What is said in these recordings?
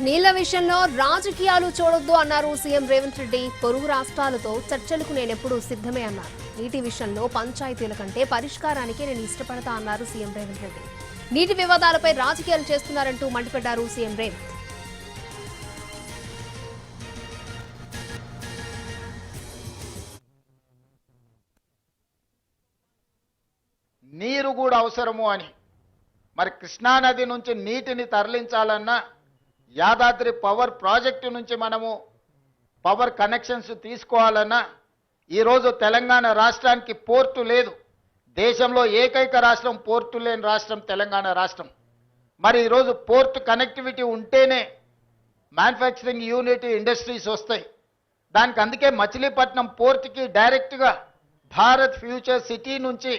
నీళ్ళ విషయంలో రాజకీయాలు చూడొద్దు అన్నారు సీఎం రేవంత్ రెడ్డి. పొరుగు రాష్ట్రాలతో చర్చలకు నేనెప్పుడూ సిద్ధమే అన్నారు. నీటి విషయంలో పంచాయతీల కంటే పరిష్కారానికే నేను ఇష్టపడతా అన్నారు సీఎం రేవంత్ రెడ్డి. నీటి వివాదాలపై రాజకీయాలు చేస్తున్నారంటూ మండిపడ్డారు సీఎం రేవంత్. నీరు కూడా అవసరము అని. మరి కృష్ణానది నుంచి నీటిని తరలించాలన్నా యాదాద్రి పవర్ ప్రాజెక్టు నుంచి మనము పవర్ కనెక్షన్స్ తీసుకోవాలన్నా ఈరోజు తెలంగాణ రాష్ట్రానికి పోర్టు లేదు. దేశంలో ఏకైక రాష్ట్రం పోర్టు లేని రాష్ట్రం తెలంగాణ రాష్ట్రం. మరి ఈరోజు పోర్ట్ కనెక్టివిటీ ఉంటేనే మ్యానుఫ్యాక్చరింగ్ యూనిట్ ఇండస్ట్రీస్ వస్తాయి. దానికి అందుకే మచిలీపట్నం పోర్ట్కి డైరెక్ట్గా భారత్ ఫ్యూచర్ సిటీ నుంచి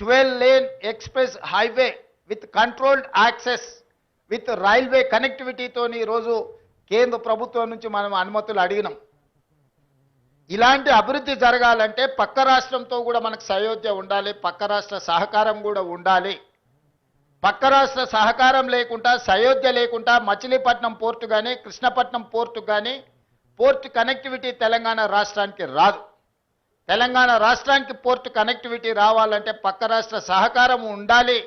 twelve lane express highway with controlled access with railway కనెక్టివిటీతో ఈరోజు కేంద్ర ప్రభుత్వం నుంచి మనం అనుమతులు అడిగినాం. ఇలాంటి అభివృద్ధి జరగాలంటే పక్క రాష్ట్రంతో కూడా మనకు సయోధ్య ఉండాలి పక్క రాష్ట్ర సహకారం కూడా ఉండాలి. పక్క రాష్ట్ర సహకారం లేకుండా సయోధ్య లేకుండా మచిలీపట్నం పోర్టు కానీ కృష్ణపట్నం పోర్టు కానీ పోర్ట్ కనెక్టివిటీ తెలంగాణ రాష్ట్రానికి రాదు. తెలంగాణ రాష్ట్రానికి పోర్ట్ కనెక్టివిటీ రావాలంటే పక్క రాష్ట్ర సహకారం ఉండాలి.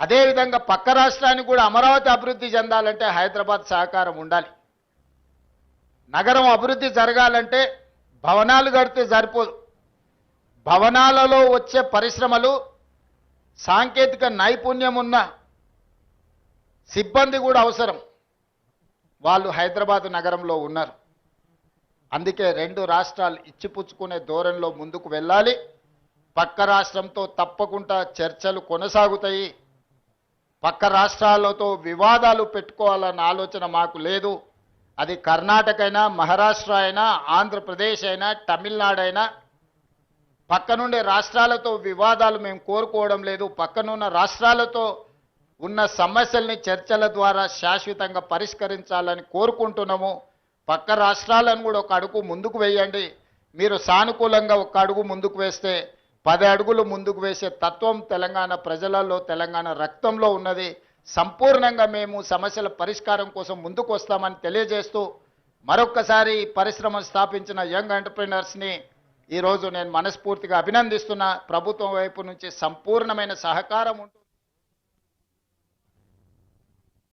అదేవిధంగా పక్క రాష్ట్రానికి కూడా అమరావతి అభివృద్ధి చెందాలంటే హైదరాబాద్ సహకారం ఉండాలి. నగరం అభివృద్ధి జరగాలంటే భవనాలు కడితే సరిపోదు. భవనాలలో వచ్చే పరిశ్రమలు సాంకేతిక నైపుణ్యం ఉన్న సిబ్బంది కూడా అవసరం. వాళ్ళు హైదరాబాద్ నగరంలో ఉన్నారు. అందుకే రెండు రాష్ట్రాలు ఇచ్చిపుచ్చుకునే ధోరణిలో ముందుకు వెళ్ళాలి. పక్క రాష్ట్రంతో తప్పకుండా చర్చలు కొనసాగుతాయి. పక్క రాష్ట్రాలతో వివాదాలు పెట్టుకోవాలన్న ఆలోచన మాకు లేదు. అది కర్ణాటక అయినా మహారాష్ట్ర అయినా ఆంధ్రప్రదేశ్ అయినా తమిళనాడు అయినా పక్కనుండే రాష్ట్రాలతో వివాదాలు మేము కోరుకోవడం లేదు. పక్కనున్న రాష్ట్రాలతో ఉన్న సమస్యల్ని చర్చల ద్వారా శాశ్వతంగా పరిష్కరించాలని కోరుకుంటున్నాము. పక్క రాష్ట్రాలను కూడా ఒక అడుగు ముందుకు వేయండి. మీరు సానుకూలంగా ఒక అడుగు ముందుకు వేస్తే పది అడుగులు ముందుకు వేసే తత్వం తెలంగాణ ప్రజలలో తెలంగాణ రక్తంలో ఉన్నది. సంపూర్ణంగా మేము సమస్యల పరిష్కారం కోసం ముందుకు వస్తామని తెలియజేస్తూ మరొక్కసారి పరిశ్రమ స్థాపించిన యంగ్ ఎంటర్ప్రినర్స్ని ఈరోజు నేను మనస్ఫూర్తిగా అభినందిస్తున్నా. ప్రభుత్వం వైపు నుంచి సంపూర్ణమైన సహకారం ఉంటుంది